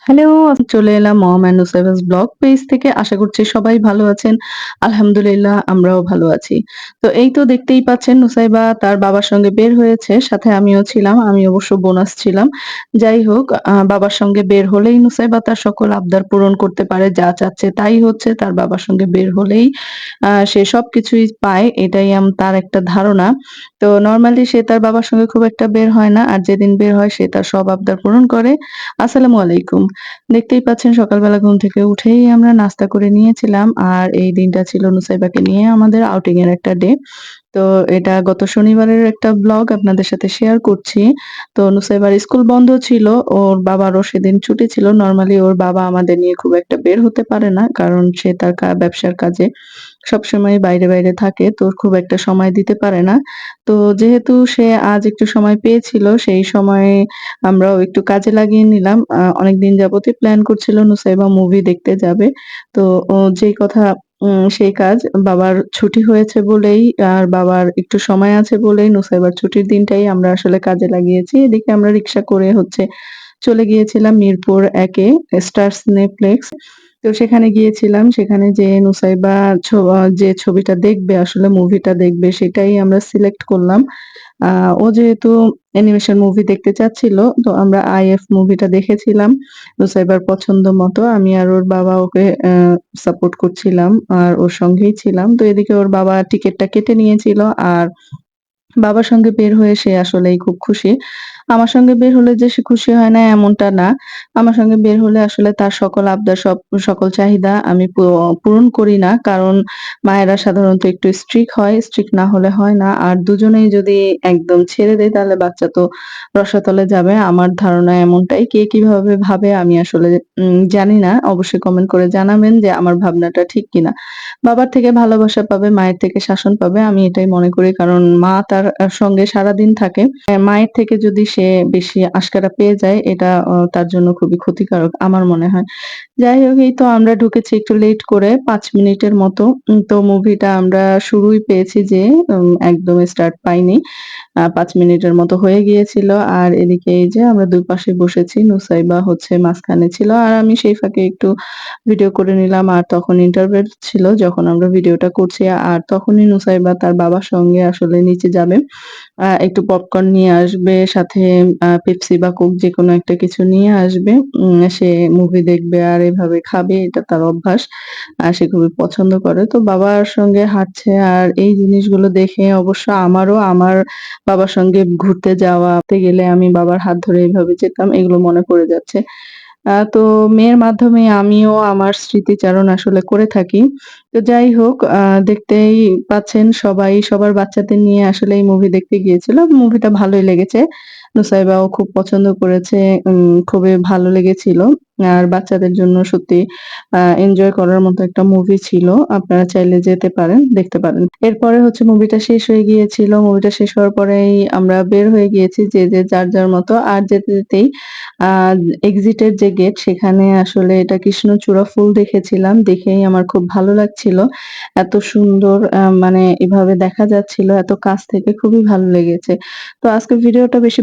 Hello, আমি চলে এলাম মম অ্যান্ড ব্লগ পেজ থেকে। আশা করছি সবাই ভালো আছেন। আলহামদুলিল্লাহ আমরাও ভালো আছি। তো এই তো দেখতেই পাচ্ছেন নুসাইবা তার বাবার সঙ্গে বের হয়েছে। সাথে আমিও ছিলাম। আমি অবশ্য বোনাস ছিলাম। যাই হোক বাবার সঙ্গে বের হলেই নুসাইবা তার সকল আবদার পূরণ করতে পারে। যা চাচ্ছে তাই হচ্ছে। তার বাবার সঙ্গে বের হলেই সে সবকিছুই পায়। এটাই আম তার একটা ধারণা। তো নর্মালি সে তার বাবার সঙ্গে খুব একটা বের হয় না। আর যেদিন বের হয় সে তার সব আবদার পূরণ করে। আসসালামু আলাইকুম। দেখতেই পাচ্ছেন সকালবেলা ঘুম থেকে উঠেই আমরা নাস্তা করে নিয়েছিলাম। আর এই দিনটা ছিল নুসাইবাকে নিয়ে আমাদের আউটিং এর একটা ডে। তো এটা গত শনিবারের একটা ব্লগ আপনাদের সাথে শেয়ার করছি। তো নুসাইবার স্কুল বন্ধ ছিল। ওর বাবারও সেদিন ছুটি ছিল। নর্মালি ওর বাবা আমাদের নিয়ে খুব একটা বের হতে পারে না। কারণ সে তার ব্যবসার কাজে সবসময় বাইরে, বাইরে থাকে। তো খুব একটা সময় দিতে পারে না। তো যেহেতু সে আজ একটু সময় পেয়েছিল সেই সময়ে আমরাও একটু কাজে লাগিয়ে নিলাম। অনেকদিন যাবতই প্ল্যান করছিল নুসাইবা মুভি দেখতে যাবে। তো যেই কথা সেই কাজ বাবার ছুটি হয়েছে বলেই আর বাবার একটু সময় আছে বলেই নুসাইবার ছুটির দিনটাই আমরা আসলে কাজে লাগিয়েছি। এদিকে আমরা রিক্সা করে হচ্ছে চলে গিয়েছিলাম মিরপুর ১ এ স্টার সিনেপ্লেক্স। তো সেখানে গিয়েছিলাম। সেখানে যে নুসাইবা যে ছবিটা দেখবে আসলে মুভিটা দেখবে সেটাই আমরা সিলেক্ট করলাম। ও যেহেতু অ্যানিমেশন মুভি দেখতে চাচ্ছিল, তো আমরা আইএফ মুভিটা দেখেছিলাম। নুসাইবার পছন্দ মতো। আমি আর ওর বাবা ওকে সাপোর্ট করছিলাম। আর ওর সঙ্গেই ছিলাম। তো এদিকে ওর বাবা টিকিটটা কেটে নিয়েছিল। আর বাবার সঙ্গে বের হয়ে সে আসলেই খুব খুশি। আমার সঙ্গে বের হলে যে সে খুশি হয় না এমনটা না। আমার সঙ্গে বের হলে আসলে তার সকল আবদার সব সকল চাহিদা আমি পূরণ করি না। কারণ মায়েরা সাধারণত একটু স্ট্রিক্ট হয়। স্ট্রিক্ট না হলে হয় না। আর দুজনেই যদি একদম ছেড়ে দেই তাহলে বাচ্চা তো রসাতলে যাবে। আমার ধারণা এমনটাই। কে কীভাবে ভাবে আমি আসলে জানি না। অবশ্যই কমেন্ট করে জানাবেন যে আমার ভাবনাটা ঠিক কিনা। বাবার থেকে ভালোবাসা পাবে, মায়ের থেকে শাসন পাবে। আমি এটাই মনে করি। কারণ মা তার সঙ্গে সারাদিন থাকে। মায়ের থেকে যদি সে বেশি আশকারা পেয়ে যায় এটা তার জন্য খুবই ক্ষতিকারক আমার মনে হয়। যাই হোক এই তো আমরা ঢুকেছি একটু লেট করে পাঁচ মিনিটের মতো। তো মুভিটা আমরা শুরুই পেয়েছি যে একদম স্টার্ট পাইনি। পাঁচ ৫ মিনিটের মতো হয়ে গিয়েছিল। আর এদিকে এই যে আমরা দুই পাশে বসেছি। নুসাইবা হচ্ছে মাঝখানে ছিল। আর আমি সেই ফাঁকে একটু ভিডিও করে নিলাম। আর তখন ইন্টারভেল ছিল যখন আমরা ভিডিওটা করছি। আর তখনই নুসাইবা তার বাবার সঙ্গে আসলে নিচে যাবে। একটু পপকর্ন নিয়ে আসবে, সাথে আ পেপসি বা কোক যেকোনো একটা কিছু নিয়ে আসবে। সে মুভি দেখবে আর এভাবে খাবে। এটা তার অভ্যাস। আর সে খুবই পছন্দ করে। তো বাবার সঙ্গে হাঁটছে আর এই জিনিসগুলো দেখে অবশ্য আমারও আমার বাবার সঙ্গে ঘুরতে যাওয়া তে গেলে আমি বাবার হাত ধরে এভাবে যেতাম। এগুলো মনে পড়ে যাচ্ছে। তো মেয়ের মাধ্যমে আমিও আমার স্মৃতিচারণ আসলে করে থাকি। তো যাই হোক দেখতেই পাচ্ছেন সবাই, সবার বাচ্চাদের নিয়ে আসলে এই মুভি দেখতে গিয়েছিল। মুভিটা ভালোই লেগেছে। নুসাইবাও খুব পছন্দ করেছে। খুবই ভালো লেগেছিল। আর বাচ্চাদের জন্য সত্যি এনজয় করার মতো একটা মুভি ছিল। আপনারা চাইলে যেতে পারেন, দেখতে পারেন। এরপরে হচ্ছে মুভিটা শেষ হয়ে গিয়েছিল। মুভিটা শেষ হওয়ার পরেই আমরা বের হয়ে গিয়েছি যে, যে যার, যার মতো। আর যেতে, যেতেই আ এক্সিট এর যে গেট সেখানে আসলে এটা কৃষ্ণচূড়া ফুল দেখেছিলাম। দেখেই আমার খুব ভালো লাগছিল। এত সুন্দর মানে এভাবে দেখা যাচ্ছিল এত কাছ থেকে খুবই ভালো লেগেছে। তো আজকের ভিডিওটা বেশি